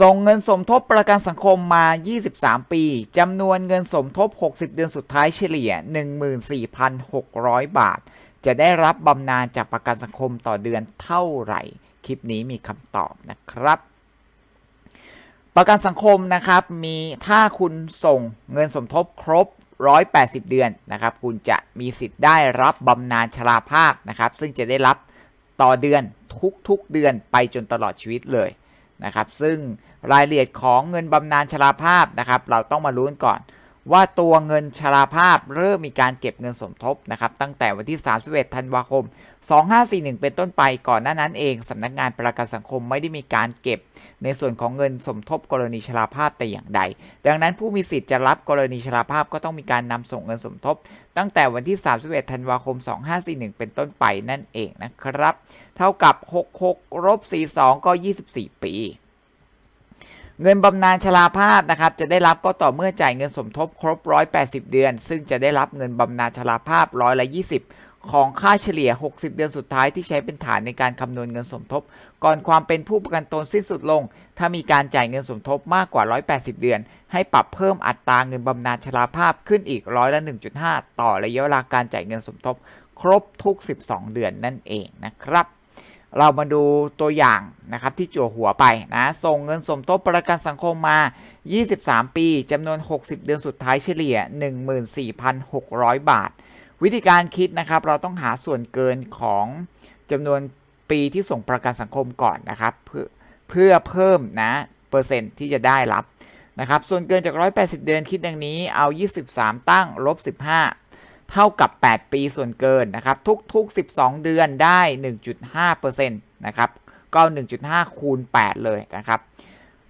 ส่งเงินสมทบประกันสังคมมา 23 ปี จำนวนเงินสมทบ 60 เดือนสุดท้ายเฉลี่ย 14,600 บาท จะได้รับบำนาญจากประกันสังคมต่อเดือนเท่าไหร่ คลิปนี้มีคำตอบนะครับ ประกันสังคมนะครับ มีถ้าคุณส่งเงินสมทบครบ 180 เดือนนะครับ คุณจะมีสิทธิ์ได้รับบำนาญชราภาพนะครับ ซึ่งจะได้รับต่อเดือนทุกๆเดือนไปจนตลอดชีวิตเลย นะครับซึ่งรายละเอียดของเงินบำนาญชราภาพนะครับ เราต้องมารู้กันก่อน ว่าตัวเงินชราภาพเริ่มมีการเก็บเงินสมทบนะครับ ตั้งแต่วันที่ 31 ธันวาคม 2541 เป็นต้นไปก่อนหน้านั้นเองสำนักงานประกันสังคมไม่ได้มีการเก็บ ในส่วนของเงินสมทบกรณีชราภาพแต่อย่างใด ดังนั้นผู้มีสิทธิ์จะรับกรณีชราภาพก็ต้องมีการนำส่งเงินสมทบ ตั้งแต่วันที่ 31 ธันวาคม 2541 เป็นต้นไปนั่นเองนะครับ เท่ากับ 66ลบ42 ก็ 24 ปีเงินบำนาญชราภาพนะครับจะได้รับก็ต่อเมื่อจ่ายเงินสมทบครบ 180 เดือน ซึ่งจะได้รับเงินบำนาญชราภาพร้อยละ 20 ของค่าเฉลี่ย 60 เดือนสุดท้ายที่ใช้เป็นฐานในการคำนวณเงินสมทบ ก่อนความเป็นผู้ประกันตนสิ้นสุดลง ถ้ามีการจ่ายเงินสมทบมากกว่า 180 เดือน ให้ปรับเพิ่มอัตราเงินบำนาญชราภาพขึ้นอีกร้อยละ 1.5 ต่อระยะเวลาการจ่ายเงินสมทบ ครบทุก 12 เดือนนั่นเองนะครับเรามาดูตัวอย่างนะครับที่จั่วหัวไปนะส่งเงินสมทบประกันสังคมมา 23 ปีจำนวน 60 เดือนสุดท้ายเฉลี่ย 14,600 บาท วิธีการคิดนะครับ เราต้องหาส่วนเกินของจำนวนปีที่ส่งประกันสังคมก่อนนะครับ เพื่อเพื่อเพิ่มนะเปอร์เซ็นต์ที่จะได้รับนะครับ ส่วนเกินจาก 180 เดือนคิดดังนี้เอา 23 ตั้งลบ 15 เท่ากับ 8 ปีส่วนเกินนะครับ ทุก ๆ 12 เดือนได้ 1.5%นะครับก็ 1.5 คูณ 8 เลยนะครับ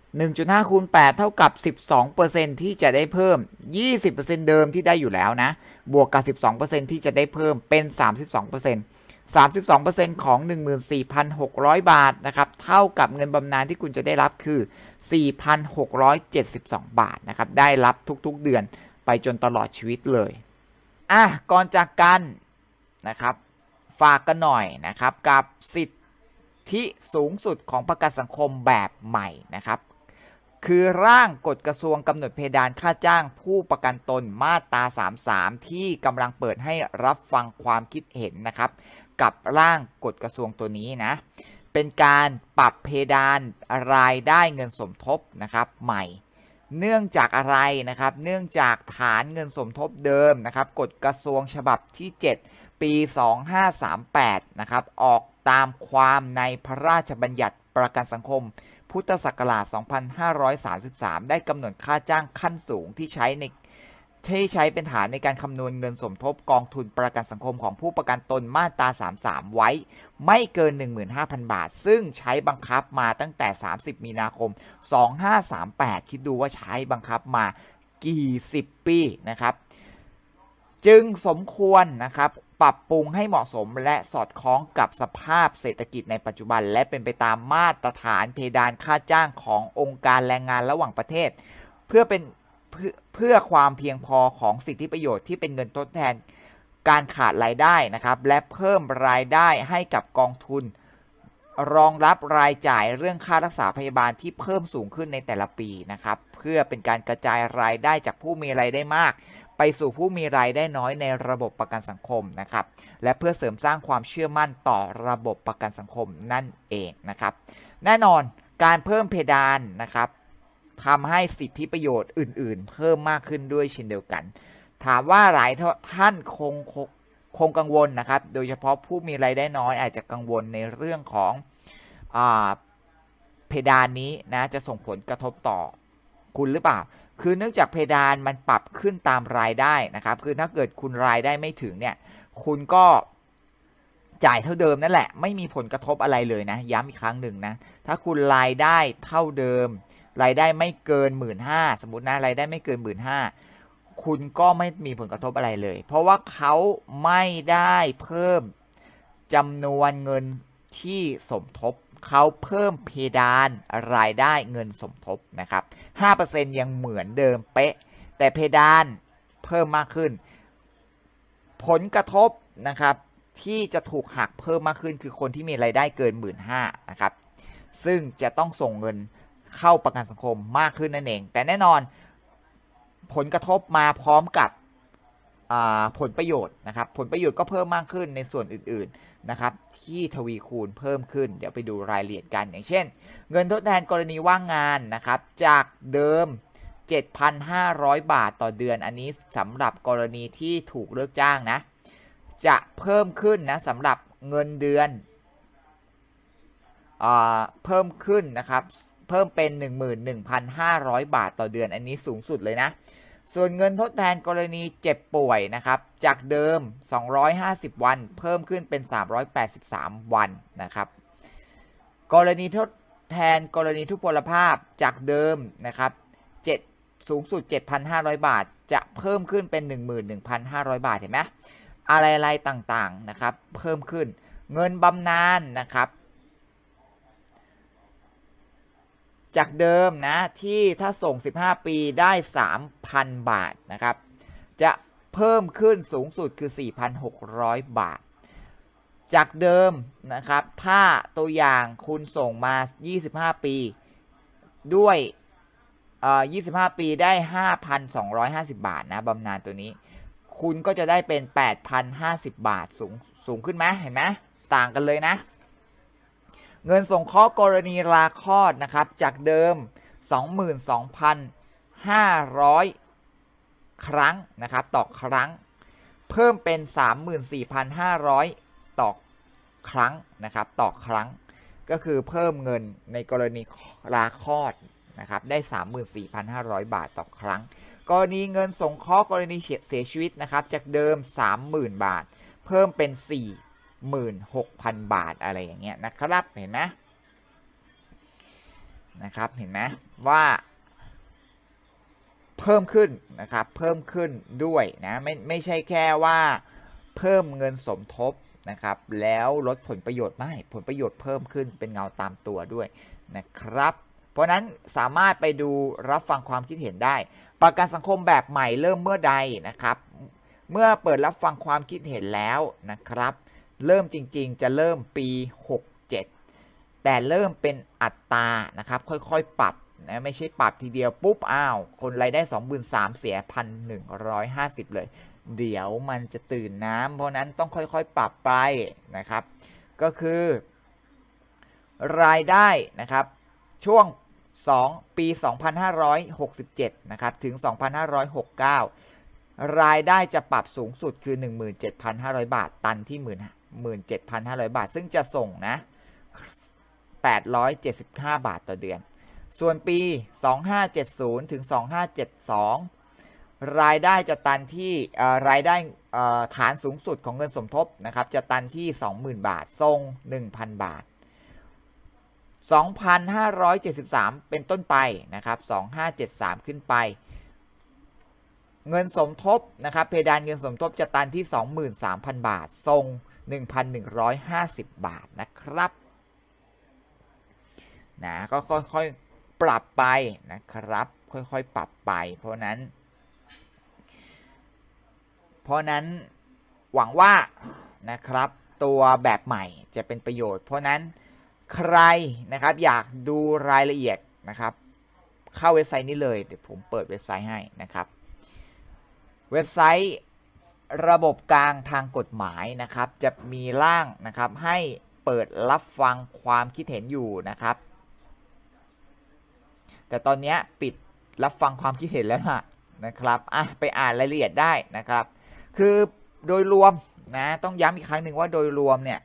1.5 คูณ 8 เท่ากับ 12%ที่จะได้เพิ่ม 20%เดิมที่ได้อยู่แล้วนะ บวกกับ 12%ที่จะได้เพิ่มเป็น 32% 32%ของ 14,600 บาทนะครับ เท่ากับเงินบำนาญที่คุณจะได้รับคือ 4,672 บาทนะครับ ได้รับทุกๆเดือนไปจนตลอดชีวิตเลย อะ ก่อนจากกันนะครับ ฝากกันหน่อยนะครับ กับสิทธิสูงสุดของประกันสังคมแบบใหม่นะครับ คือร่างกฎกระทรวงกำหนดเพดานค่าจ้างผู้ประกันตนมาตรา33 ที่กำลังเปิดให้รับฟังความคิดเห็นนะครับ กับร่างกฎกระทรวงตัวนี้นะ เป็นการปรับเพดานรายได้เงินสมทบนะครับใหม่ เนื่องจากอะไรนะครับ เนื่องจากฐานเงินสมทบเดิมนะครับกฎกระทรวงฉบับที่ 7 ปี 2538 นะครับ ออกตามความในพระราชบัญญัติประกันสังคม พุทธศักราช 2533 ได้กำหนดค่าจ้างขั้นสูงที่ใช้ในที่ใช้เป็นฐานในการคำนวณเงินสมทบกองทุนประกันสังคมของผู้ประกันตนมาตรา 33 ไว้ ไม่เกิน 15,000 บาท ซึ่งใช้บังคับมาตั้งแต่ 30 มีนาคม 2538 คิดดูว่าใช้บังคับมากี่สิบปีนะครับ จึงสมควรนะครับ ปรับปรุงให้เหมาะสมและสอดคล้องกับสภาพเศรษฐกิจในปัจจุบัน และเป็นไปตามมาตรฐานเพดานค่าจ้างขององค์การแรงงานระหว่างประเทศ เพื่อเป็นเพื่อเพื่อความเพียงพอของสิทธิประโยชน์ที่เป็นเงินทดแทนการขาดรายได้นะครับ และเพิ่มรายได้ให้กับกองทุน รองรับรายจ่ายเรื่องค่ารักษาพยาบาลที่เพิ่มสูงขึ้นในแต่ละปีนะครับ เพื่อเป็นการกระจายรายได้จากผู้มีรายได้มาก ไปสู่ผู้มีรายได้น้อยในระบบประกันสังคมนะครับ และเพื่อเสริมสร้างความเชื่อมั่นต่อระบบประกันสังคมนั่นเองนะครับ แน่นอนการเพิ่มเพดานนะครับทำให้สิทธิประโยชน์อื่น ๆ เพิ่มมากขึ้นด้วยเช่นเดียวกัน ถามว่าหลายท่านคงคงคงกังวลนะครับ โดยเฉพาะผู้มีรายได้น้อยอาจจะกังวลในเรื่องของอเพดานนี้นะจะส่งผลกระทบต่อคุณหรือเปล่า คือเนื่องจากเพดานมันปรับขึ้นตามรายได้นะครับ คือถ้าเกิดคุณรายได้ไม่ถึงเนี่ย คุณก็จ่ายเท่าเดิมนั่นแหละ ไม่มีผลกระทบอะไรเลยนะ ย้ำอีกครั้งหนึ่งนะ ถ้าคุณรายได้เท่าเดิม รายได้ไม่เกินหมื่นห้าสมมตินะรายได้ไม่เกินหมื่นห้าคุณก็ไม่มีผลกระทบอะไรเลย เพราะว่าเขาไม่ได้เพิ่มจำนวนเงินที่สมทบ เขาเพิ่มเพดานรายได้เงินสมทบนะครับ5%ยังเหมือนเดิมเป๊ะ แต่เพดานเพิ่มมากขึ้น ผลกระทบนะครับที่จะถูกหักเพิ่มมากขึ้นคือคนที่มีรายได้เกิน 1 5ื่นนะครับ ซึ่งจะต้องส่งเงินเข้าประกันสังคมมากขึ้นนั่นเอง แต่แน่นอนผลกระทบมาพร้อมกับ ผลประโยชน์นะครับ ผลประโยชน์ก็เพิ่มมากขึ้นในส่วนอื่นๆนะครับ ที่ทวีคูณเพิ่มขึ้น เดี๋ยวไปดูรายละเอียดกันอย่างเช่น เงินทดแทนกรณีว่างงานนะครับ จากเดิม 7,500 บาทต่อเดือนอันนี้สำหรับกรณีที่ถูกเลิกจ้างนะ จะเพิ่มขึ้นนะสำหรับเงินเดือนอเพิ่มขึ้นนะครับ เพิ่มเป็น 11,500 บาทต่อเดือนอันนี้สูงสุดเลยนะ ส่วนเงินทดแทนกรณีเจ็บป่วยนะครับ จากเดิม 250 วัน เพิ่มขึ้นเป็น 383 วันนะครับ กรณีทดแทนกรณีทุพพลภาพจากเดิมนะครับ7สูงสุด 7,500 บาท จะเพิ่มขึ้นเป็น 11,500 บาทเห็นไหมอะไรๆต่างๆนะครับ เพิ่มขึ้น เงินบำนาญนะครับ จากเดิมนะที่ถ้าส่ง 15 ปีได้ 3,000 บาทนะครับ จะเพิ่มขึ้นสูงสุดคือ 4,600 บาท จากเดิมนะครับ ถ้าตัวอย่างคุณส่งมา 25 ปี ด้วย25 ปีได้ 5,250 บาทนะบำนาญตัวนี้ คุณก็จะได้เป็น 8,050 บาทสูงสูงขึ้นไหมเห็นไหมต่างกันเลยนะ เงินสงเคราะห์กรณีลาคลอดนะครับจากเดิม 22,500 ครั้งนะครับต่อครั้ง เพิ่มเป็น 34,500 ต่อครั้งนะครับต่อครั้ง ก็คือเพิ่มเงินในกรณีลาคลอดนะครับได้ 34,500 บาทต่อครั้ง กรณีเงินสงเคราะห์กรณีเสียชีวิตนะครับจากเดิม 30,000 บาท เพิ่มเป็น 46,000 บาทอะไรอย่างเงี้ยนะครับเห็นไหมนะครับเห็นไหมว่า เพิ่มขึ้นนะครับเพิ่มขึ้นด้วยนะไม่ไม่ใช่แค่ว่าเพิ่มเงินสมทบนะครับแล้วลดผลประโยชน์ไม่ผลประโยชน์เพิ่มขึ้นเป็นเงาตามตัวด้วยนะครับเพราะนั้นสามารถไปดูรับฟังความคิดเห็นได้ ประกันสังคมแบบใหม่เริ่มเมื่อใดนะครับ เมื่อเปิดรับฟังความคิดเห็นแล้วนะครับ เริ่มจริงๆ จะเริ่มปี 67 แต่เริ่มเป็นอัตรานะครับ ค่อยๆ ปรับนะไม่ใช่ปรับทีเดียวปุ๊บอ้าว คนรายได้ 23,000เสีย 1,150 เลย เดี๋ยวมันจะตื่นน้ำเพราะนั้นต้องค่อยๆ ปรับไปนะครับ ก็คือ รายได้นะครับ ช่วง 2 ปี 2567 นะครับ ถึง 2569รายได้จะปรับสูงสุดคือ 17,500 บาท ตันที่ 17,500 บาท ซึ่งจะส่งนะ 875 บาทต่อเดือน ส่วนปี 2570 ถึง 2572 รายได้จะตันที่รายได้ฐานสูงสุดของเงินสมทบนะครับ จะตันที่ 20,000 บาท ทรง 1,000 บาท 2,573 เป็นต้นไปนะครับ 2573 ขึ้นไปเงินสมทบนะครับเพดานเงินสมทบจะตันที่ 23,000 บาท ทรง 1,150 บาทนะครับนะก็ค่อยๆปรับไปนะครับ ค่อยๆปรับไป เพราะนั้น เพราะนั้นหวังว่านะครับ ตัวแบบใหม่จะเป็นประโยชน์ เพราะนั้นใครนะครับอยากดูรายละเอียดนะครับ เข้าเว็บไซต์นี้เลย เดี๋ยวผมเปิดเว็บไซต์ให้นะครับ เว็บไซต์ ระบบกลางทางกฎหมายนะครับ จะมีร่างนะครับให้เปิดรับฟังความคิดเห็นอยู่นะครับ แต่ตอนนี้ปิดรับฟังความคิดเห็นแล้วนะนะครับอะไปอ่านรายละเอียดได้นะครับ คือโดยรวมนะต้องย้ำอีกครั้งหนึ่งว่าโดยรวมเนี่ย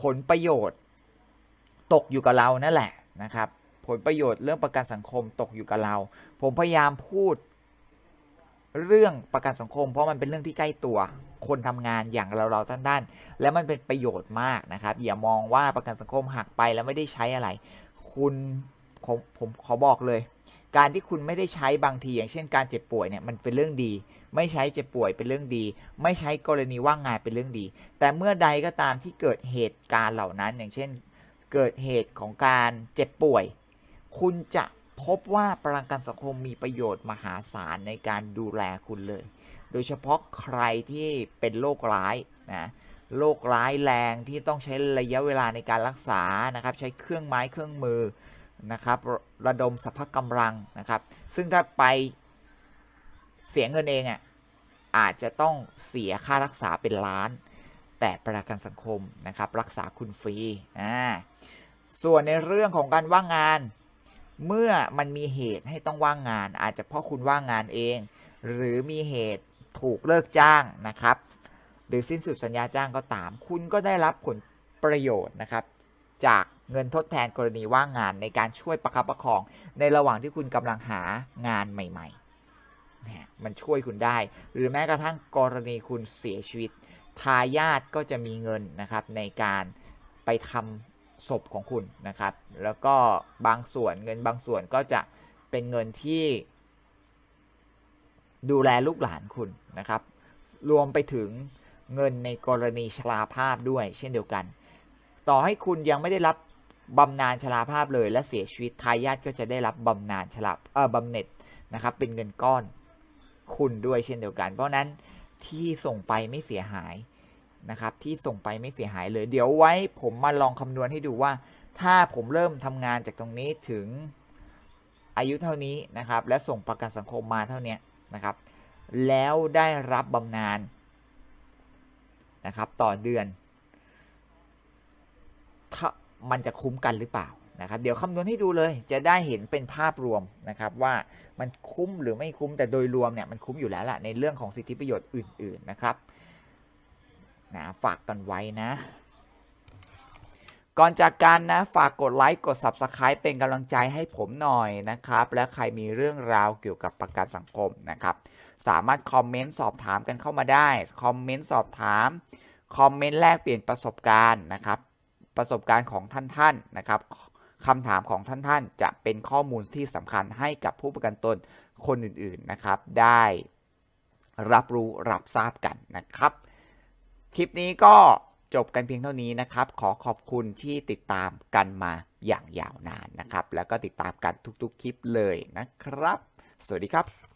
ผลประโยชน์ตกอยู่กับเรานั่นแหละนะครับ ผลประโยชน์เรื่องประกันสังคมตกอยู่กับเรา ผมพยายามพูด เรื่องประกันสังคม เพราะมันเป็นเรื่องที่ใกล้ตัวคนทำงานอย่างเราเราท่านด้านและมันเป็นประโยชน์มากนะครับ อย่ามองว่าประกันสังคมหักไปแล้วไม่ได้ใช้อะไร คุณผมผมขอบอกเลย การที่คุณไม่ได้ใช้บางทีอย่างเช่นการเจ็บป่วยเนี่ยมันเป็นเรื่องดี ไม่ใช้เจ็บป่วยเป็นเรื่องดี ไม่ใช้กรณีว่างงานเป็นเรื่องดี แต่เมื่อใดก็ตามที่เกิดเหตุการณ์เหล่านั้น อย่างเช่น เกิดเหตุของการเจ็บป่วย คุณจะ พบว่าประกันสังคมมีประโยชน์มหาศาลในการดูแลคุณเลย โดยเฉพาะใครที่เป็นโรคร้ายนะโรคร้ายแรงที่ต้องใช้ระยะเวลาในการรักษานะครับ ใช้เครื่องไม้เครื่องมือนะครับ ระดมสรรพกำลังนะครับ ซึ่งถ้าไปเสียเงินเองอะ่ะอาจจะต้องเสียค่ารักษาเป็นล้าน แต่ประกันสังคมนะครับ รักษาคุณฟรีอ่าส่วนในเรื่องของการว่างงาน เมื่อมันมีเหตุให้ต้องว่างงาน อาจจะเพราะคุณว่างงานเอง หรือมีเหตุถูกเลิกจ้างนะครับ หรือสิ้นสุดสัญญาจ้างก็ตาม คุณก็ได้รับผลประโยชน์นะครับ จากเงินทดแทนกรณีว่างงานในการช่วยประคับประคอง ในระหว่างที่คุณกำลังหางานใหม่ๆนะมันช่วยคุณได้ หรือแม้กระทั่งกรณีคุณเสียชีวิต ทายาทก็จะมีเงินนะครับในการไปทำ ศพของคุณนะครับ แล้วก็บางส่วนเงินบางส่วนก็จะเป็นเงินที่ดูแลลูกหลานคุณนะครับ รวมไปถึงเงินในกรณีชราภาพด้วยเช่นเดียวกัน ต่อให้คุณยังไม่ได้รับบำนาญชราภาพเลย และเสียชีวิตทายาทก็จะได้รับบำนาญชราเออบำเหน็จนะครับ เป็นเงินก้อนคุณด้วยเช่นเดียวกัน เพราะฉะนั้นที่ส่งไปไม่เสียหาย นะครับที่ส่งไปไม่เสียหายเลย เดี๋ยวไว้ผมมาลองคำนวณให้ดูว่า ถ้าผมเริ่มทำงานจากตรงนี้ถึงอายุเท่านี้นะครับ และส่งประกันสังคมมาเท่านี้นะครับ แล้วได้รับบำนาญนะครับ ต่อเดือนถ้ามันจะคุ้มกันหรือเปล่านะครับ เดี๋ยวคำนวณให้ดูเลย จะได้เห็นเป็นภาพรวมนะครับว่ามันคุ้มหรือไม่คุ้มแต่โดยรวมเนี่ยมันคุ้มอยู่แล้วล่ะในเรื่องของสิทธิประโยชน์อื่น ๆนะครับ นะฝากกันไว้นะ ก่อนจากกันนะฝากกดไลค์กด Subscribe เป็นกำลังใจให้ผมหน่อยนะครับ และใครมีเรื่องราวเกี่ยวกับประกันสังคมนะครับ สามารถคอมเมนต์สอบถามกันเข้ามาได้คอมเมนต์สอบถามคอมเมนต์แลกเปลี่ยนประสบการณ์นะครับ ประสบการณ์ของท่านท่านนะครับคำถามของท่านท่านจะเป็นข้อมูลที่สำคัญให้กับผู้ประกันตนคนอื่นๆนะครับ ได้รับรู้รับทราบกันนะครับ คลิปนี้ก็จบกันเพียงเท่านี้นะครับ ขอขอบคุณที่ติดตามกันมาอย่างยาวนานนะครับ แล้วก็ติดตามกันทุกๆคลิปเลยนะครับ สวัสดีครับ